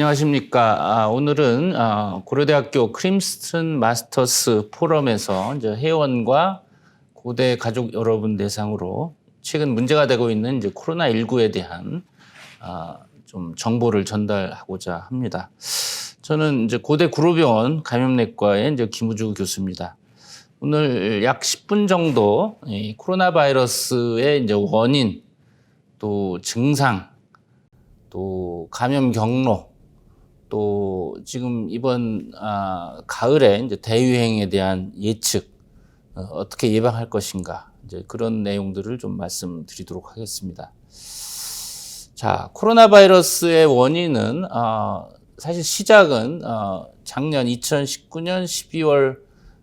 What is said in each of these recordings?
안녕하십니까. 아, 오늘은 아, 고려대학교 크림스턴 마스터스 포럼에서 이제 회원과 고대 가족 여러분 대상으로 최근 문제가 되고 있는 이제 코로나 19에 대한 아, 좀 정보를 전달하고자 합니다. 저는 이제 고대 구로병원 감염내과의 이제 김우주 교수입니다. 오늘 약 10분 정도 이 코로나 바이러스의 이제 원인 또 증상 또 감염 경로 또 지금 이번 아, 가을에 이제 대유행에 대한 예측 어, 어떻게 예방할 것인가 이제 그런 내용들을 좀 말씀드리도록 하겠습니다. 자, 코로나 바이러스의 원인은 어, 사실 시작은 어, 작년 2019년 12월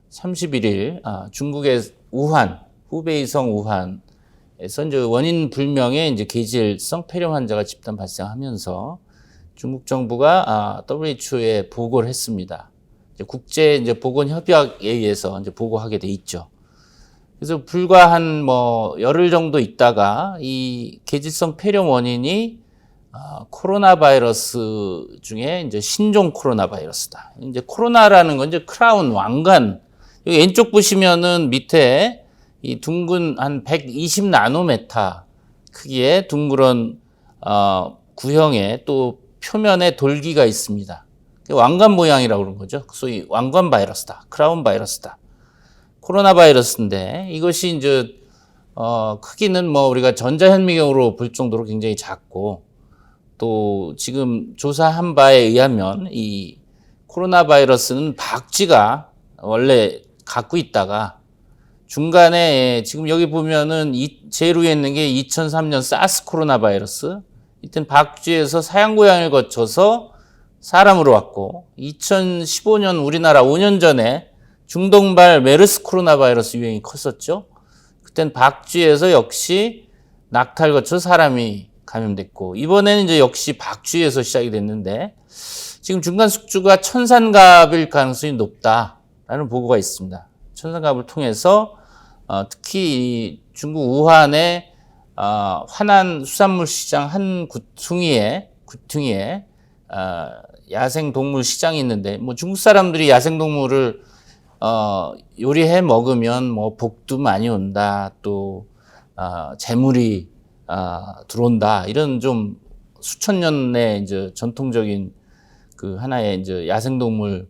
31일 아, 중국의 우한 후베이성 우한에서 이제 원인 불명의 이제 계질성 폐렴 환자가 집단 발생하면서 중국 정부가 아, WHO에 보고를 했습니다. 이제 국제 이제 보건 협약에 의해서 이제 보고하게 돼 있죠. 그래서 불과 한 뭐 열흘 정도 있다가 이 계질성 폐렴 원인이 아, 코로나 바이러스 중에 이제 신종 코로나 바이러스다. 이제 코로나라는 건 이제 크라운 왕관 여기 왼쪽 보시면은 밑에 이 둥근 한 120 나노메타 크기의 둥그런 어, 구형의 또 표면에 돌기가 있습니다. 왕관 모양이라고 그러는 거죠. 소위 왕관 바이러스다. 크라운 바이러스다. 코로나 바이러스인데 이것이 이제 어, 크기는 뭐 우리가 전자현미경으로 볼 정도로 굉장히 작고 또 지금 조사한 바에 의하면 이 코로나 바이러스는 박쥐가 원래 갖고 있다가 중간에 지금 여기 보면은 이 제일 위에 있는 게 2003년 사스 코로나 바이러스 이땐 박쥐에서 사양고양이를 거쳐서 사람으로 왔고 2015년 우리나라 5년 전에 중동발 메르스 코로나 바이러스 유행이 컸었죠. 그땐 박쥐에서 역시 낙타를 거쳐 사람이 감염됐고 이번에는 이제 역시 박쥐에서 시작이 됐는데 지금 중간 숙주가 천산갑일 가능성이 높다라는 보고가 있습니다. 천산갑을 통해서 어, 특히 이 중국 우한의 어, 화난 수산물 시장 한 구퉁이에 구퉁이에 어, 야생 동물 시장이 있는데 뭐 중국 사람들이 야생 동물을 어, 요리해 먹으면 뭐 복도 많이 온다 또 어, 재물이 어, 들어온다 이런 좀 수천 년의 이제 전통적인 그 하나의 이제 야생 동물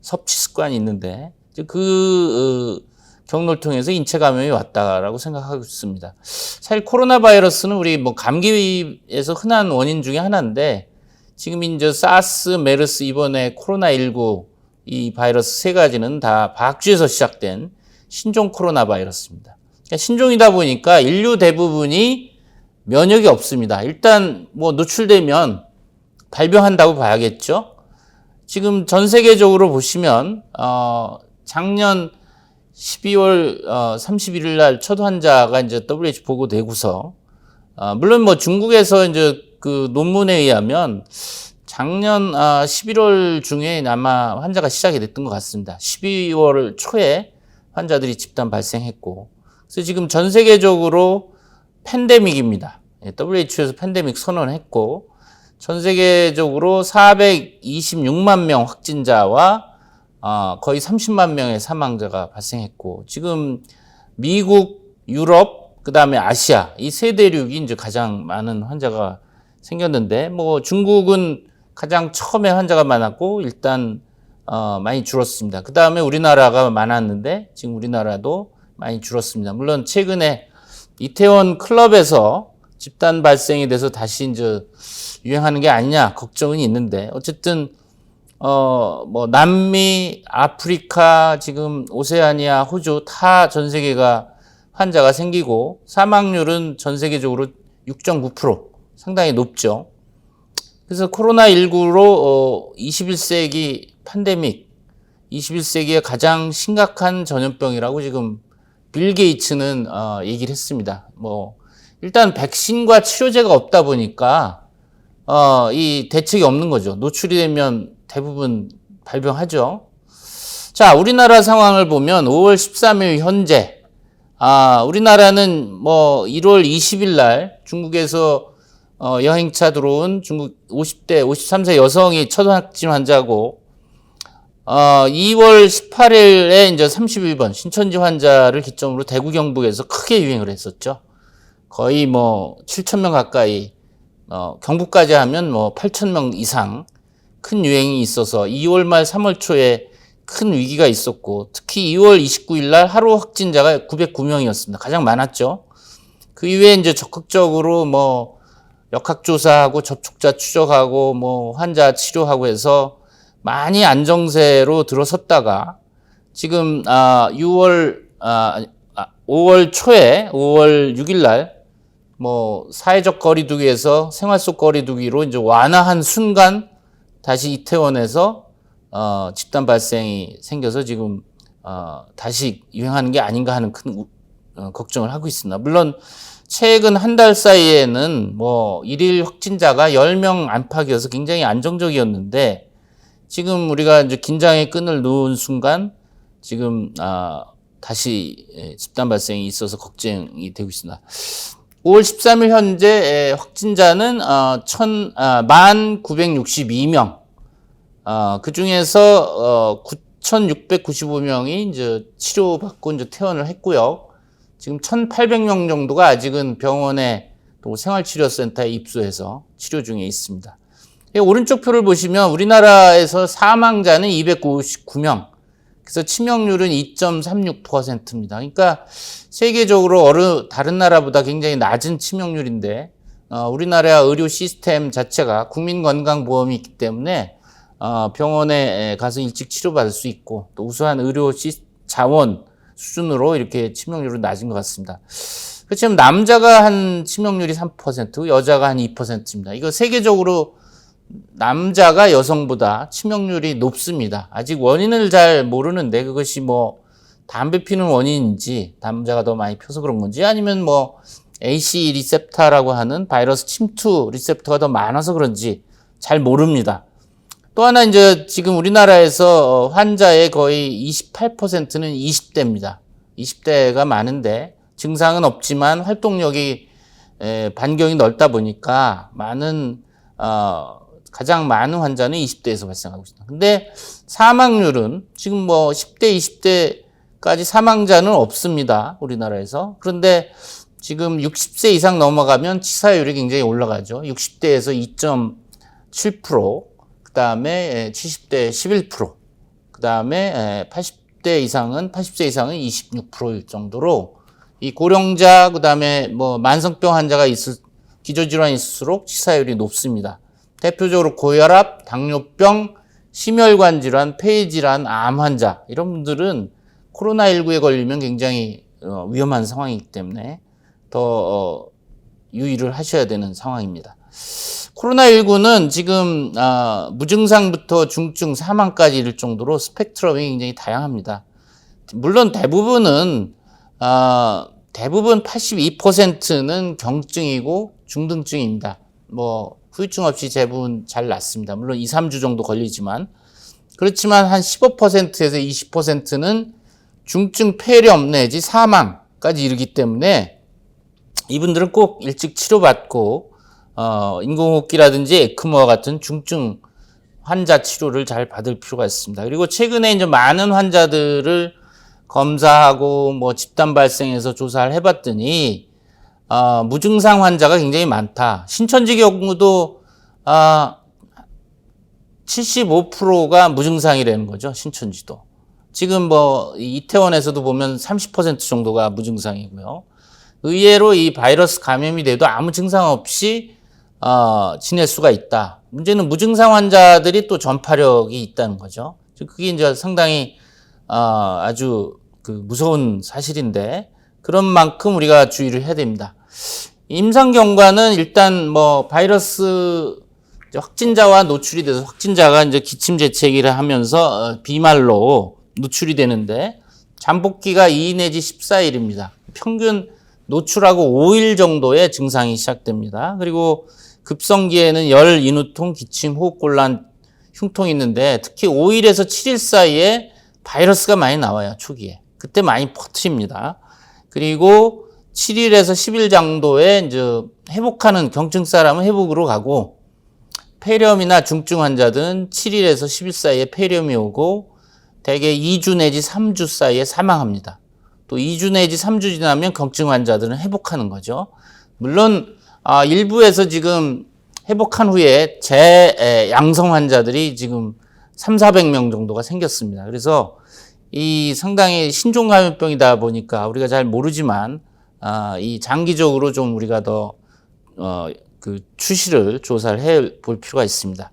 섭취 습관이 있는데 그 어, 경로를 통해서 인체 감염이 왔다라고 생각하고 있습니다. 사실 코로나 바이러스는 우리 뭐 감기에서 흔한 원인 중에 하나인데 지금 이제 사스, 메르스 이번에 코로나 19 이 바이러스 세 가지는 다 박쥐에서 시작된 신종 코로나 바이러스입니다. 그러니까 신종이다 보니까 인류 대부분이 면역이 없습니다. 일단 뭐 노출되면 발병한다고 봐야겠죠. 지금 전 세계적으로 보시면 어 작년 12월 어 31일 날 첫 환자가 이제 WHO 보고되고서 어 물론 뭐 중국에서 이제 그 논문에 의하면 작년 아 11월 중에 아마 환자가 시작이 됐던 것 같습니다. 12월 초에 환자들이 집단 발생했고 그래서 지금 전 세계적으로 팬데믹입니다. 예, WHO에서 팬데믹 선언했고 전 세계적으로 426만 명 확진자와 어, 거의 30만 명의 사망자가 발생했고 지금 미국, 유럽, 그 다음에 아시아 이 세 대륙이 이제 가장 많은 환자가 생겼는데 뭐 중국은 가장 처음에 환자가 많았고 일단 어, 많이 줄었습니다. 그 다음에 우리나라가 많았는데 지금 우리나라도 많이 줄었습니다. 물론 최근에 이태원 클럽에서 집단 발생이 돼서 다시 이제 유행하는 게 아니냐 걱정은 있는데 어쨌든 어 뭐 남미, 아프리카, 지금 오세아니아, 호주 다 전 세계가 환자가 생기고 사망률은 전 세계적으로 6.9% 상당히 높죠. 그래서 코로나19로 어 21세기 팬데믹 21세기의 가장 심각한 전염병이라고 지금 빌 게이츠는 어 얘기를 했습니다. 뭐 일단 백신과 치료제가 없다 보니까 어, 이 대책이 없는 거죠. 노출이 되면 대부분 발병하죠. 자, 우리나라 상황을 보면 5월 13일 현재, 아, 우리나라는 뭐 1월 20일 날 중국에서 어, 여행차 들어온 중국 50대, 53세 여성이 첫 확진 환자고, 어, 2월 18일에 이제 31번 신천지 환자를 기점으로 대구 경북에서 크게 유행을 했었죠. 거의 뭐 7천 명 가까이, 어, 경북까지 하면 뭐 8천 명 이상 큰 유행이 있어서 2월 말 3월 초에 큰 위기가 있었고, 특히 2월 29일 날 하루 확진자가 909명이었습니다. 가장 많았죠. 그 이후에 이제 적극적으로 뭐 역학조사하고 접촉자 추적하고 뭐 환자 치료하고 해서 많이 안정세로 들어섰다가 지금 아 6월 아 5월 초에 5월 6일 날 뭐 사회적 거리두기에서 생활 속 거리두기로 이제 완화한 순간 다시 이태원에서 어 집단 발생이 생겨서 지금 어 다시 유행하는 게 아닌가 하는 큰 우- 어, 걱정을 하고 있습니다. 물론 최근 한 달 사이에는 뭐 일일 확진자가 10명 안팎이어서 굉장히 안정적이었는데 지금 우리가 이제 긴장의 끈을 놓은 순간 지금 아 다시 예, 집단 발생이 있어서 걱정이 되고 있습니다. 5월 13일 현재 예, 확진자는 어, 천, 아, 1,962명. 어, 그 중에서 어, 9,695명이 이제 치료받고 이제 퇴원을 했고요. 지금 1,800명 정도가 아직은 병원에 또 생활치료센터에 입소해서 치료 중에 있습니다. 이 오른쪽 표를 보시면 우리나라에서 사망자는 259명. 그래서 치명률은 2.36%입니다. 그러니까 세계적으로 어느 다른 나라보다 굉장히 낮은 치명률인데 어, 우리나라 의료 시스템 자체가 국민건강보험이 있기 때문에 어, 병원에 가서 일찍 치료받을 수 있고 또 우수한 의료 시, 자원 수준으로 이렇게 치명률은 낮은 것 같습니다. 그렇지만 남자가 한 치명률이 3%, 여자가 한 2%입니다. 이거 세계적으로 남자가 여성보다 치명률이 높습니다. 아직 원인을 잘 모르는데 그것이 뭐 담배 피는 원인인지 남자가 더 많이 펴서 그런 건지 아니면 뭐 AC 리셉터라고 하는 바이러스 침투 리셉터가 더 많아서 그런지 잘 모릅니다. 또 하나 이제 지금 우리나라에서 어, 환자의 거의 28%는 20대입니다. 20대가 많은데 증상은 없지만 활동력이 에, 반경이 넓다 보니까 많은 어, 가장 많은 환자는 20대에서 발생하고 있습니다. 근데 사망률은 지금 뭐 10대, 20대까지 사망자는 없습니다. 우리나라에서. 그런데 지금 60세 이상 넘어가면 치사율이 굉장히 올라가죠. 60대에서 2.7%, 그 다음에 70대 11%, 그 다음에 80대 이상은, 80세 이상은 26%일 정도로 이 고령자, 그 다음에 뭐 만성병 환자가 있을, 기저질환이 있을수록 치사율이 높습니다. 대표적으로 고혈압, 당뇨병, 심혈관 질환, 폐 질환, 암 환자 이런 분들은 코로나19에 걸리면 굉장히 어, 위험한 상황이기 때문에 더 어, 유의를 하셔야 되는 상황입니다. 코로나19는 지금 아, 무증상부터 중증 사망까지 이를 정도로 스펙트럼이 굉장히 다양합니다. 물론 대부분은 아, 대부분 82%는 경증이고 중등증입니다. 뭐 후유증 없이 대부분 잘 낫습니다. 물론 2, 3주 정도 걸리지만 그렇지만 한 15%에서 20%는 중증 폐렴 내지 사망까지 이르기 때문에 이분들은 꼭 일찍 치료받고 어, 인공호흡기라든지 에크모와 같은 중증 환자 치료를 잘 받을 필요가 있습니다. 그리고 최근에 이제 많은 환자들을 검사하고 뭐 집단 발생해서 조사를 해봤더니 어, 무증상 환자가 굉장히 많다. 신천지 경우도 아, 75%가 무증상이라는 거죠. 신천지도. 지금 뭐 이태원에서도 보면 30% 정도가 무증상이고요. 의외로 이 바이러스 감염이 돼도 아무 증상 없이 어, 지낼 수가 있다. 문제는 무증상 환자들이 또 전파력이 있다는 거죠. 즉 그게 이제 상당히 어, 아주 그 무서운 사실인데 그런 만큼 우리가 주의를 해야 됩니다. 임상 경과는 일단 뭐 바이러스 확진자와 노출이 돼서 확진자가 이제 기침 재채기를 하면서 어, 비말로 노출이 되는데 잠복기가 2 내지 14일입니다. 평균 노출하고 5일 정도의 증상이 시작됩니다. 그리고 급성기에는 열, 인후통, 기침, 호흡곤란, 흉통이 있는데 특히 5일에서 7일 사이에 바이러스가 많이 나와요. 초기에. 그때 많이 퍼트립니다. 그리고 7일에서 10일 정도에 이제 회복하는 경증 사람은 회복으로 가고 폐렴이나 중증 환자들은 7일에서 10일 사이에 폐렴이 오고 대개 2주 내지 3주 사이에 사망합니다. 또 2주 내지 3주 지나면 경증 환자들은 회복하는 거죠. 물론 아, 일부에서 지금 회복한 후에 재양성 환자들이 지금 3, 400명 정도가 생겼습니다. 그래서 이 상당히 신종 감염병이다 보니까 우리가 잘 모르지만 아, 이 장기적으로 좀 우리가 더 어, 그 추시를 조사를 해 볼 필요가 있습니다.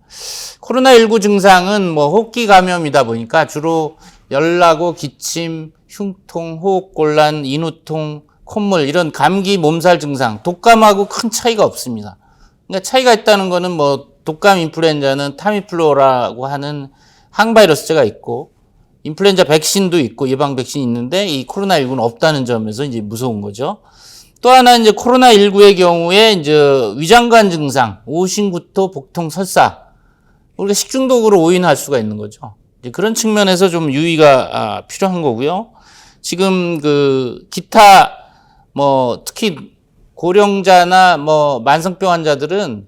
코로나19 증상은 뭐 호흡기 감염이다 보니까 주로 열나고 기침, 흉통, 호흡곤란, 인후통, 콧물 이런 감기 몸살 증상, 독감하고 큰 차이가 없습니다. 그러니까 차이가 있다는 거는 뭐 독감 인플루엔자는 타미플루라고 하는 항바이러스제가 있고 인플루엔자 백신도 있고 예방 백신이 있는데 이 코로나19는 없다는 점에서 이제 무서운 거죠. 또 하나 이제 코로나19의 경우에 이제 위장관 증상, 오신구토, 복통, 설사. 우리가 식중독으로 오인할 수가 있는 거죠. 그런 측면에서 좀 유의가 아, 필요한 거고요. 지금 그 기타 뭐 특히 고령자나 뭐 만성병 환자들은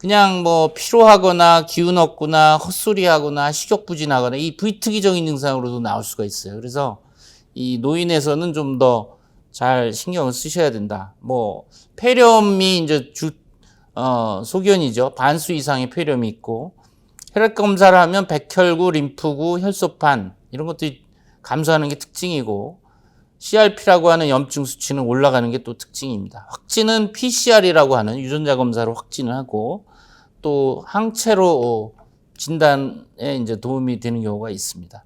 그냥 뭐 피로하거나 기운 없거나 헛소리하거나 식욕부진하거나 이 부위특이적인 증상으로도 나올 수가 있어요. 그래서 이 노인에서는 좀 더 잘 신경을 쓰셔야 된다. 뭐 폐렴이 이제 주 어, 소견이죠. 반수 이상의 폐렴이 있고 혈액 검사를 하면 백혈구, 림프구, 혈소판 이런 것들이 감소하는 게 특징이고 CRP라고 하는 염증 수치는 올라가는 게 또 특징입니다. 확진은 PCR이라고 하는 유전자 검사로 확진을 하고 또 항체로 진단에 이제 도움이 되는 경우가 있습니다.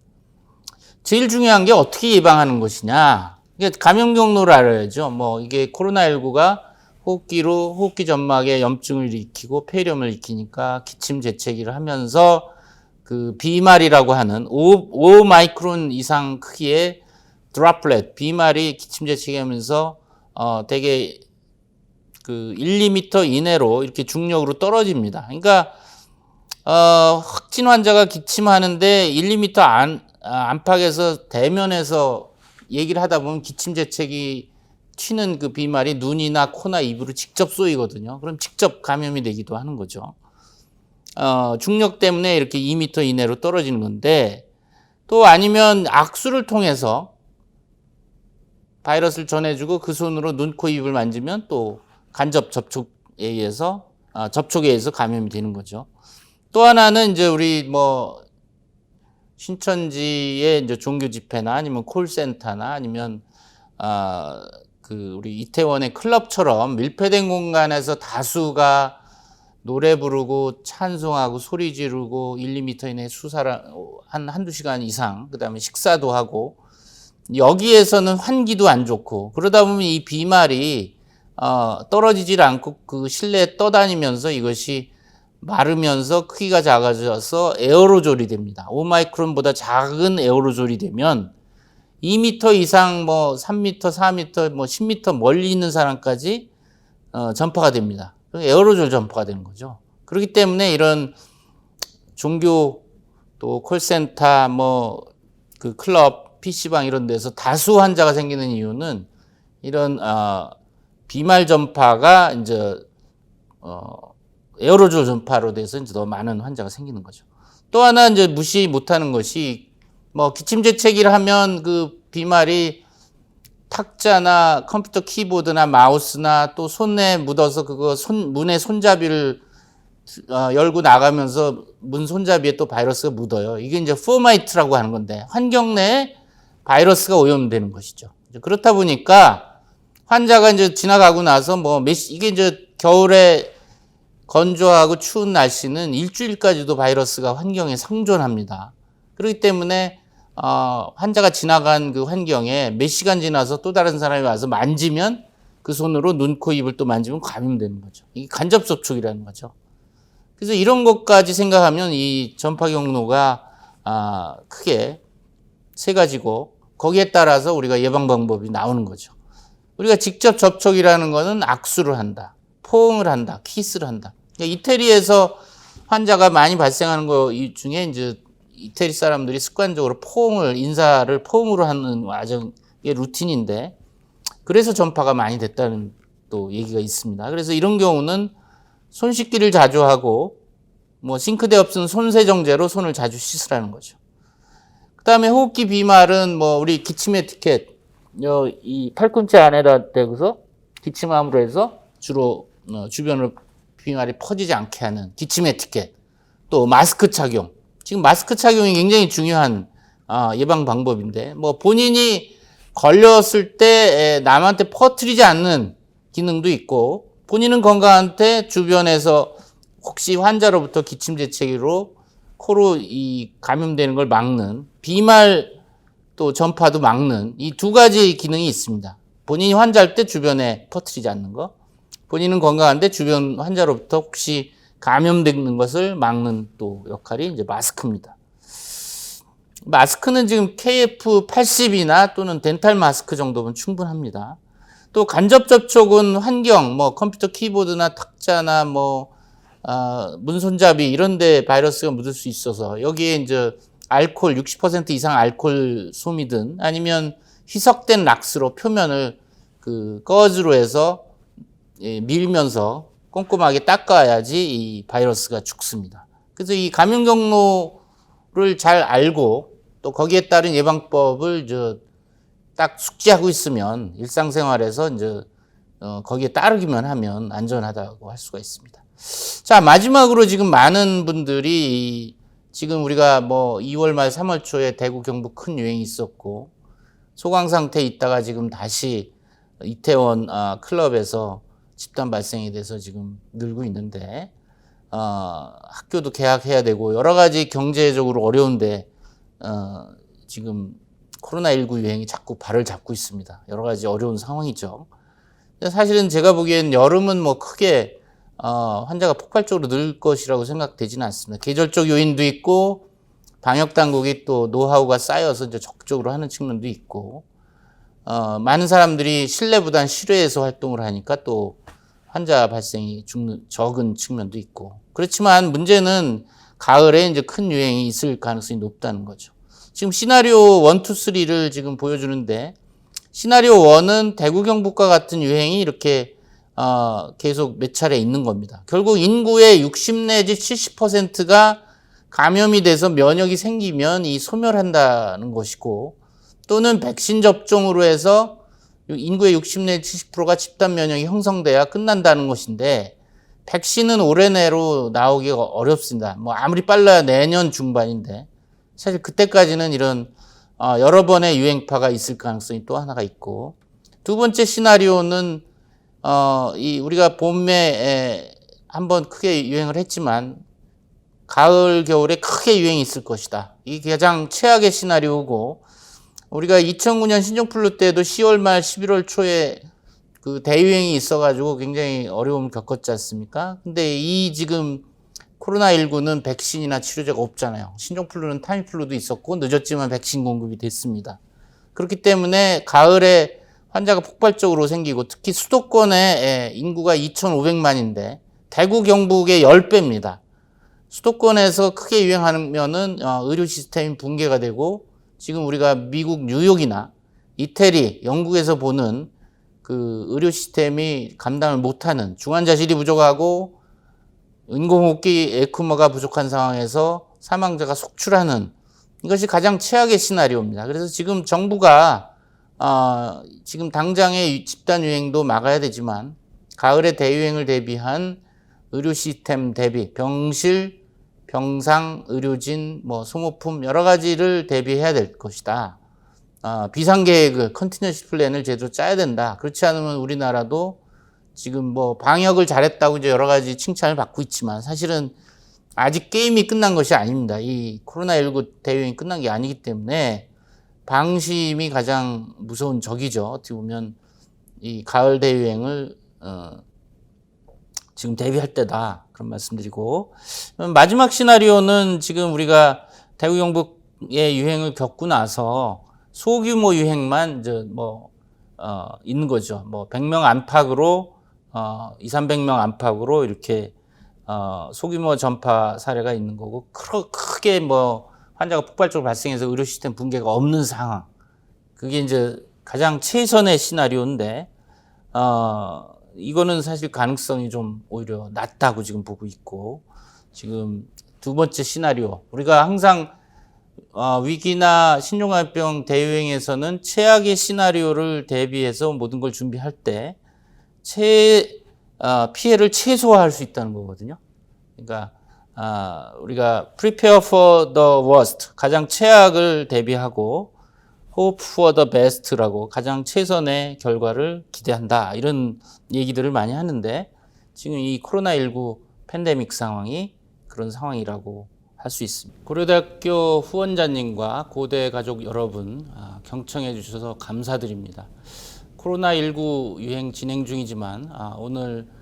제일 중요한 게 어떻게 예방하는 것이냐. 이게 감염 경로를 알아야죠. 뭐 이게 코로나19가 호흡기로 호흡기 점막에 염증을 일으키고 폐렴을 일으키니까 기침 재채기를 하면서 그 비말이라고 하는 5, 5 마이크론 이상 크기의 드랍플렛 비말이 기침 재채기 하면서 어 되게 그 1, 2미터 이내로 이렇게 중력으로 떨어집니다. 그러니까 어 확진 환자가 기침하는데 1, 2미터 안 아, 안팎에서 대면에서 얘기를 하다 보면 기침 재채기 튀는 그 비말이 눈이나 코나 입으로 직접 쏘이거든요. 그럼 직접 감염이 되기도 하는 거죠. 어, 중력 때문에 이렇게 2미터 이내로 떨어지는 건데 또 아니면 악수를 통해서 바이러스를 전해주고 그 손으로 눈, 코, 입을 만지면 또 간접 접촉에 의해서 아, 접촉에 의해서 감염이 되는 거죠. 또 하나는 이제 우리 뭐 신천지의 이제 종교 집회나 아니면 콜센터나 아니면 아 그 우리 이태원의 클럽처럼 밀폐된 공간에서 다수가 노래 부르고 찬송하고 소리 지르고 1, 2미터 이내 수사를 한 한두 시간 이상 그다음에 식사도 하고 여기에서는 환기도 안 좋고 그러다 보면 이 비말이 어, 떨어지질 않고 그 실내에 떠다니면서 이것이 마르면서 크기가 작아져서 에어로졸이 됩니다. 5마이크론보다 작은 에어로졸이 되면 2m 이상 뭐 3m, 4m, 뭐 10m 멀리 있는 사람까지 어, 전파가 됩니다. 에어로졸 전파가 되는 거죠. 그렇기 때문에 이런 종교 또 콜센터 뭐 그 클럽, PC방 이런 데서 다수 환자가 생기는 이유는 이런 어, 비말 전파가 이제 어, 에어로졸 전파로 돼서 이제 더 많은 환자가 생기는 거죠. 또 하나 이제 무시 못하는 것이 뭐 기침 재채기를 하면 그 비말이 탁자나 컴퓨터 키보드나 마우스나 또 손에 묻어서 그거 손 문의 손잡이를 어, 열고 나가면서 문 손잡이에 또 바이러스가 묻어요. 이게 이제 포마이트라고 하는 건데 환경 내에 바이러스가 오염되는 것이죠. 그렇다 보니까 환자가 이제 지나가고 나서 뭐 몇, 이게 이제 겨울에 건조하고 추운 날씨는 일주일까지도 바이러스가 환경에 생존합니다. 그렇기 때문에 어, 환자가 지나간 그 환경에 몇 시간 지나서 또 다른 사람이 와서 만지면 그 손으로 눈, 코, 입을 또 만지면 감염되는 거죠. 이게 간접 접촉이라는 거죠. 그래서 이런 것까지 생각하면 이 전파 경로가 아, 크게 세 가지고 거기에 따라서 우리가 예방 방법이 나오는 거죠. 우리가 직접 접촉이라는 것은 악수를 한다, 포옹을 한다, 키스를 한다. 그러니까 이태리에서 환자가 많이 발생하는 것 중에 이제 이태리 사람들이 습관적으로 포옹을 인사를 포옹으로 하는 와정의 루틴인데 그래서 전파가 많이 됐다는 또 얘기가 있습니다. 그래서 이런 경우는 손 씻기를 자주 하고 뭐 싱크대 없은 손 세정제로 손을 자주 씻으라는 거죠. 그다음에 호흡기 비말은 뭐 우리 기침 에티켓 요 이 팔꿈치 안에다 대고서 기침함으로 해서 주로 어, 주변으로 비말이 퍼지지 않게 하는 기침 에티켓 또 마스크 착용. 지금 마스크 착용이 굉장히 중요한 아, 예방 방법인데 뭐 본인이 걸렸을 때 에, 남한테 퍼뜨리지 않는 기능도 있고 본인은 건강한테 주변에서 혹시 환자로부터 기침 재채기로 코로 이 감염되는 걸 막는 비말 또 전파도 막는 이 두 가지 기능이 있습니다. 본인이 환자일 때 주변에 퍼뜨리지 않는 거, 본인은 건강한데 주변 환자로부터 혹시 감염되는 것을 막는 또 역할이 이제 마스크입니다. 마스크는 지금 KF80이나 또는 덴탈 마스크 정도면 충분합니다. 또 간접 접촉은 환경, 뭐 컴퓨터 키보드나 탁자나 뭐 아, 문손잡이 이런 데 바이러스가 묻을 수 있어서 여기에 이제 알코올 60% 이상 알코올 솜이든 아니면 희석된 락스로 표면을 그 꺼즈로 해서 예, 밀면서 꼼꼼하게 닦아야지 이 바이러스가 죽습니다. 그래서 이 감염 경로를 잘 알고 또 거기에 따른 예방법을 저 딱 숙지하고 있으면 일상생활에서 이제 어, 거기에 따르기만 하면 안전하다고 할 수가 있습니다. 자 마지막으로 지금 많은 분들이 이 지금 우리가 뭐 2월 말 3월 초에 대구 경북 큰 유행이 있었고 소강 상태에 있다가 지금 다시 이태원 아, 클럽에서 집단 발생이 돼서 지금 늘고 있는데 어, 학교도 개학해야 되고 여러 가지 경제적으로 어려운데 어, 지금 코로나19 유행이 자꾸 발을 잡고 있습니다. 여러 가지 어려운 상황이죠. 사실은 제가 보기엔 여름은 뭐 크게 어, 환자가 폭발적으로 늘 것이라고 생각되지는 않습니다. 계절적 요인도 있고 방역 당국이 또 노하우가 쌓여서 이제 적극적으로 하는 측면도 있고 어, 많은 사람들이 실내보단 실외에서 활동을 하니까 또 환자 발생이 죽는 적은 측면도 있고 그렇지만 문제는 가을에 이제 큰 유행이 있을 가능성이 높다는 거죠. 지금 시나리오 1, 2, 3를 지금 보여주는데 시나리오 1은 대구 경북과 같은 유행이 이렇게 어, 계속 몇 차례 있는 겁니다. 결국 인구의 60 내지 70%가 감염이 돼서 면역이 생기면 이 소멸한다는 것이고 또는 백신 접종으로 해서 인구의 60 내지 70%가 집단 면역이 형성돼야 끝난다는 것인데 백신은 올해 내로 나오기가 어렵습니다. 뭐 아무리 빨라야 내년 중반인데 사실 그때까지는 이런 어, 여러 번의 유행파가 있을 가능성이 또 하나가 있고 두 번째 시나리오는 어, 이 우리가 봄에 한번 크게 유행을 했지만 가을 겨울에 크게 유행이 있을 것이다. 이게 가장 최악의 시나리오고 우리가 2009년 신종플루 때도 10월 말 11월 초에 그 대유행이 있어가지고 굉장히 어려움을 겪었지 않습니까? 근데 이 지금 코로나19는 백신이나 치료제가 없잖아요. 신종플루는 타미플루도 있었고 늦었지만 백신 공급이 됐습니다. 그렇기 때문에 가을에 환자가 폭발적으로 생기고 특히 수도권의 인구가 2,500만인데 대구 경북의 10배입니다. 수도권에서 크게 유행하면은 어, 의료 시스템이 붕괴가 되고 지금 우리가 미국 뉴욕이나 이태리, 영국에서 보는 그 의료 시스템이 감당을 못하는 중환자실이 부족하고 인공호흡기 에크모가 부족한 상황에서 사망자가 속출하는 이것이 가장 최악의 시나리오입니다. 그래서 지금 정부가 어, 지금 당장의 집단 유행도 막아야 되지만 가을의 대유행을 대비한 의료 시스템 대비 병실, 병상, 의료진, 뭐 소모품 여러 가지를 대비해야 될 것이다. 어, 비상 계획을 컨티너시 플랜을 제대로 짜야 된다. 그렇지 않으면 우리나라도 지금 뭐 방역을 잘했다고 이제 여러 가지 칭찬을 받고 있지만 사실은 아직 게임이 끝난 것이 아닙니다. 이 코로나19 대유행이 끝난 게 아니기 때문에 방심이 가장 무서운 적이죠. 어떻게 보면 이 가을 대유행을 어, 지금 대비할 때다 그런 말씀드리고 마지막 시나리오는 지금 우리가 대구 경북의 유행을 겪고 나서 소규모 유행만 이제 뭐 어, 있는 거죠. 뭐 100명 안팎으로 어, 2, 300명 안팎으로 이렇게 어, 소규모 전파 사례가 있는 거고 크, 크게 뭐 환자가 폭발적으로 발생해서 의료 시스템 붕괴가 없는 상황. 그게 이제 가장 최선의 시나리오인데 어, 이거는 사실 가능성이 좀 오히려 낮다고 지금 보고 있고 지금 두 번째 시나리오 우리가 항상 어, 위기나 신종합병 대유행에서는 최악의 시나리오를 대비해서 모든 걸 준비할 때 최, 어, 피해를 최소화할 수 있다는 거거든요. 그러니까 아, 우리가 prepare for the worst 가장 최악을 대비하고 hope for the best라고 가장 최선의 결과를 기대한다 이런 얘기들을 많이 하는데 지금 이 코로나19 팬데믹 상황이 그런 상황이라고 할 수 있습니다. 고려대학교 후원자님과 고대 가족 여러분 아, 경청해 주셔서 감사드립니다. 코로나19 유행 진행 중이지만 아, 오늘 아,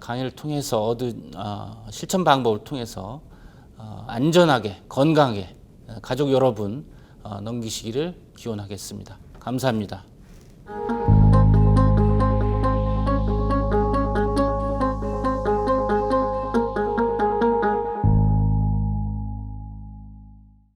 강의를 통해서 얻은 아, 실천 방법을 통해서 아, 안전하게 건강하게 아, 가족 여러분 아, 넘기시기를 기원하겠습니다. 감사합니다.